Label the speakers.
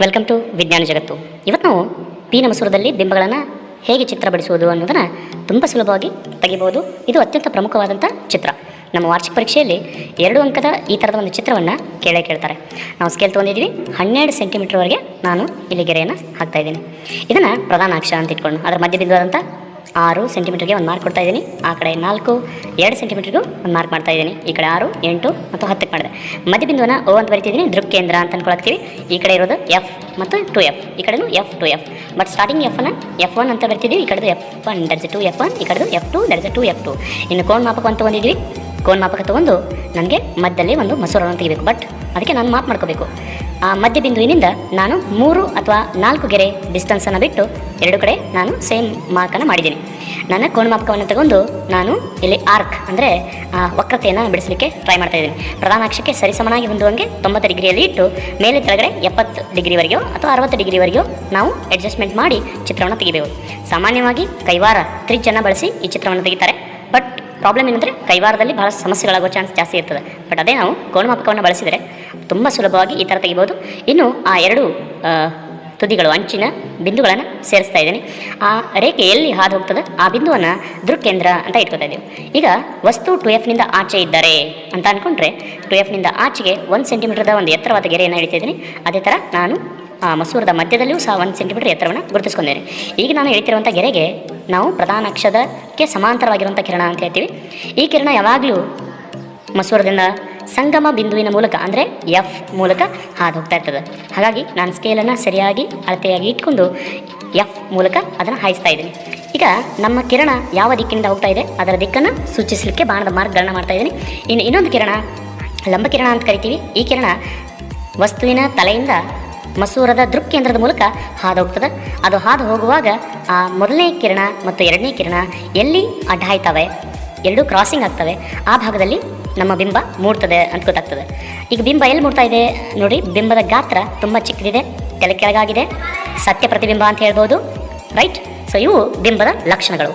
Speaker 1: Welcome to ವಿಜ್ಞಾನ ಜಗತ್ತು ಇವತ್ತು ನಾವು ಪೀನ ಮಸೂರದಲ್ಲಿ ಬಿಂಬಗಳನ್ನು ಹೇಗೆ ಚಿತ್ರ ಬಿಡಿಸುವುದು ಅನ್ನೋದನ್ನು ತುಂಬ ಸುಲಭವಾಗಿ ತೆಗಿಬೋದು. ಇದು ಅತ್ಯಂತ ಪ್ರಮುಖವಾದಂಥ ಚಿತ್ರ. ನಮ್ಮ ವಾರ್ಷಿಕ ಪರೀಕ್ಷೆಯಲ್ಲಿ ಎರಡು ಅಂಕದ ಈ ಥರದ ಒಂದು ಚಿತ್ರವನ್ನು ಕೇಳೇ ಕೇಳ್ತಾರೆ. ನಾವು ಸ್ಕೇಲ್ ತೊಗೊಂಡಿದ್ದೀವಿ. ಹನ್ನೆರಡು ಸೆಂಟಿಮೀಟರ್ವರೆಗೆ ನಾನು ಇಲ್ಲಿ ಗೆರೆಯನ್ನು ಹಾಕ್ತಾ ಇದ್ದೀನಿ. ಇದನ್ನು ಪ್ರಧಾನ ಅಕ್ಷ ಅಂತ ಇಟ್ಕೊಂಡು ಅದರ ಮಧ್ಯ ಬಿಂದುವಾದಂಥ ಆರು ಸೆಂಟಿಮೀಟರ್ಗೆ ಒಂದು ಮಾರ್ಕ್ ಕೊಡ್ತಾ ಇದ್ದೀನಿ. ಆ ಕಡೆ ನಾಲ್ಕು, ಎರಡು ಸೆಂಟಿಮೀಟರ್ಗೂ ಒಂದು ಮಾರ್ಕ್ ಮಾಡ್ತಾ ಇದ್ದೀನಿ. ಈ ಕಡೆ ಆರು, ಎಂಟು ಮತ್ತು ಹತ್ತಕ್ಕೆ ಮಾಡಿದೆ. ಮಧ್ಯಬಿಂದುವನ್ನು ಓ ಅಂತ ಬರಿತಿದ್ದೀನಿ. ದೃಕ್ಕೇಂದ್ರ ಅಂತ ಅನ್ಕೊಳತ್ತೀವಿ ಈ ಕಡೆ ಇರೋದು ಎಫ್ ಮತ್ತು ಟು ಎಫ್ ಈ ಕಡೆನೂ F two F but starting F ಅನ್ನು ಎಫ್ ಒನ್ ಅಂತ ಬರ್ತಿದ್ದೀವಿ. ಈ ಕಡೆದು ಎಫ್ ಒನ್ ದರ್ಜ್ ಟು ಎಫ್ ಒನ್ ಈ ಕಡೆದು ಎಫ್ ಟು ದರ್ಜ್ ಟು ಎಫ್ ಟು ಇನ್ನು ಕೋನ್ ಮಾಪಕ ಅಂತ ತೊಗೊಂಡಿದ್ವಿ ಕೋನ್ ಮಾಪಕ ತೊಗೊಂಡು ನನಗೆ ಮಧ್ಯದಲ್ಲಿ ಒಂದು ಮಸೂರವನ್ನು ತೆಗಿಬೇಕು. ಬಟ್ ಅದಕ್ಕೆ ನಾನು ಮಾಪ್ ಮಾಡ್ಕೋಬೇಕು. ಆ ಮಧ್ಯ ಬಿಂದುವಿನಿಂದ ನಾನು ಮೂರು ಅಥವಾ ನಾಲ್ಕು ಗೆರೆ ಡಿಸ್ಟೆನ್ಸನ್ನು ಬಿಟ್ಟು ಎರಡು ಕಡೆ ನಾನು ಸೇಮ್ ಮಾರ್ಕನ್ನು ಮಾಡಿದ್ದೀನಿ. ನನ್ನ ಕೋಣ ಮಾಪಕವನ್ನು ತಗೊಂಡು ನಾನು ಇಲ್ಲಿ ಆರ್ಕ್ ಅಂದರೆ ವಕ್ರತೆಯನ್ನು ಬಿಡಿಸಲಿಕ್ಕೆ ಟ್ರೈ ಮಾಡ್ತಾ ಇದ್ದೀನಿ. ಪ್ರಧಾನ ಅಕ್ಷಕ್ಕೆ ಸರಿಸಮನಾಗಿ ಹೊಂದುವಂಗೆ ತೊಂಬತ್ತು ಡಿಗ್ರಿಯಲ್ಲಿ ಇಟ್ಟು ಮೇಲೆ ಕೆಳಗಡೆ ಎಪ್ಪತ್ತು ಡಿಗ್ರಿವರೆಗೂ ಅಥವಾ ಅರವತ್ತು ಡಿಗ್ರಿವರೆಗೂ ನಾವು ಅಡ್ಜಸ್ಟ್ಮೆಂಟ್ ಮಾಡಿ ಚಿತ್ರವನ್ನು ತೆಗಿಬೇಕು. ಸಾಮಾನ್ಯವಾಗಿ ಕೈವಾರ ತ್ರಿಜ್ಜನ್ನು ಬಳಸಿ ಈ ಚಿತ್ರವನ್ನು ತೆಗಿತಾರೆ. ಪ್ರಾಬ್ಲಮ್ ಏನಂದರೆ ಕೈವಾರದಲ್ಲಿ ಭಾಳ ಸಮಸ್ಯೆಗಳಾಗೋ ಚಾನ್ಸ್ ಜಾಸ್ತಿ ಇರ್ತದೆ. ಬಟ್ ಅದೇ ನಾವು ಗೋಣಮಾಪಕವನ್ನು ಬಳಸಿದರೆ ತುಂಬ ಸುಲಭವಾಗಿ ಈ ಥರ ತೆಗಿಬೋದು. ಇನ್ನು ಆ ಎರಡು ತುದಿಗಳು, ಅಂಚಿನ ಬಿಂದುಗಳನ್ನು ಸೇರಿಸ್ತಾ ಇದ್ದೀನಿ. ಆ ರೇಖೆ ಎಲ್ಲಿ ಹಾದು ಹೋಗ್ತದೆ? ಆ ಬಿಂದುವನ್ನು ದೃಕ್ಕೇಂದ್ರ ಅಂತ ಇಟ್ಕೋತಾ ಇದ್ದೀವಿ. ಈಗ ವಸ್ತು ಟು ಎಫ್ನಿಂದ ಆಚೆ ಇದ್ದಾರೆ ಅಂತ ಅಂದ್ಕೊಂಡ್ರೆ ಟು ಎಫ್ನಿಂದ ಆಚೆಗೆ ಒಂದು ಸೆಂಟಿಮೀಟರ್ದ ಒಂದು ಎತ್ತರವಾದ ಗೆರೆಯನ್ನು ಹಿಡಿತಿದ್ದೀನಿ ಅದೇ ಥರ ನಾನು, ಆ, ಮಸೂರದ ಮಧ್ಯದಲ್ಲಿಯೂ ಸಹ ಒಂದು ಸೆಂಟಿಮೀಟರ್ ಎತ್ತರವನ್ನು ಗುರುತಿಸ್ಕೊಂಡಿದ್ದೀನಿ. ಈಗ ನಾನು ಹೇಳ್ತಿರುವಂಥ ಗೆರೆಗೆ ನಾವು ಪ್ರಧಾನ ಅಕ್ಷದಕ್ಕೆ ಸಮಾಂತರವಾಗಿರುವಂಥ ಕಿರಣ ಅಂತ ಹೇಳ್ತೀವಿ. ಈ ಕಿರಣ ಯಾವಾಗಲೂ ಮಸೂರದಿಂದ ಸಂಗಮ ಬಿಂದುವಿನ ಮೂಲಕ ಅಂದರೆ ಎಫ್ ಮೂಲಕ ಹಾದು ಹೋಗ್ತಾ ಇರ್ತದೆ. ಹಾಗಾಗಿ ನಾನು ಸ್ಕೇಲನ್ನು ಸರಿಯಾಗಿ, ಅಳತೆಯಾಗಿ ಇಟ್ಕೊಂಡು ಎಫ್ ಮೂಲಕ ಅದನ್ನು ಹಾಯಿಸ್ತಾ ಇದ್ದೀನಿ. ಈಗ ನಮ್ಮ ಕಿರಣ ಯಾವ ದಿಕ್ಕಿನಿಂದ ಹೋಗ್ತಾ ಇದೆ, ಅದರ ದಿಕ್ಕನ್ನು ಸೂಚಿಸಲಿಕ್ಕೆ ಬಾಣದ ಮಾರ್ಗಗಳನ್ನ ಮಾಡ್ತಾ ಇದ್ದೀನಿ. ಇನ್ನು ಇನ್ನೊಂದು ಕಿರಣ, ಲಂಬ ಕಿರಣ ಅಂತ ಕರಿತೀವಿ. ಈ ಕಿರಣ ವಸ್ತುವಿನ ತಲೆಯಿಂದ ಮಸೂರದ ದೃಕ್ಕೇಂದ್ರದ ಮೂಲಕ ಹಾದು ಹೋಗ್ತದೆ ಅದು ಹಾದು ಹೋಗುವಾಗ ಆ ಮೊದಲನೇ ಕಿರಣ ಮತ್ತು ಎರಡನೇ ಕಿರಣ ಎಲ್ಲಿ ಅಡ್ಡಾಯ್ತವೆ? ಎರಡೂ ಕ್ರಾಸಿಂಗ್ ಆಗ್ತವೆ. ಆ ಭಾಗದಲ್ಲಿ ನಮ್ಮ ಬಿಂಬ ಮೂಡ್ತದೆ ಅಂತ ಗೊತ್ತಾಗ್ತದೆ. ಈಗ ಬಿಂಬ ಎಲ್ಲಿ ಮೂಡ್ತಾ ಇದೆ ನೋಡಿ, ಬಿಂಬದ ಗಾತ್ರ ತುಂಬ ಚಿಕ್ಕದಿದೆ, ತಲೆ ಕೆಳಗಾಗಿದೆ, ಸತ್ಯ ಪ್ರತಿಬಿಂಬ ಅಂತ ಹೇಳ್ಬೋದು. ರೈಟ್ ಸೊ ಇವು ಬಿಂಬದ ಲಕ್ಷಣಗಳು.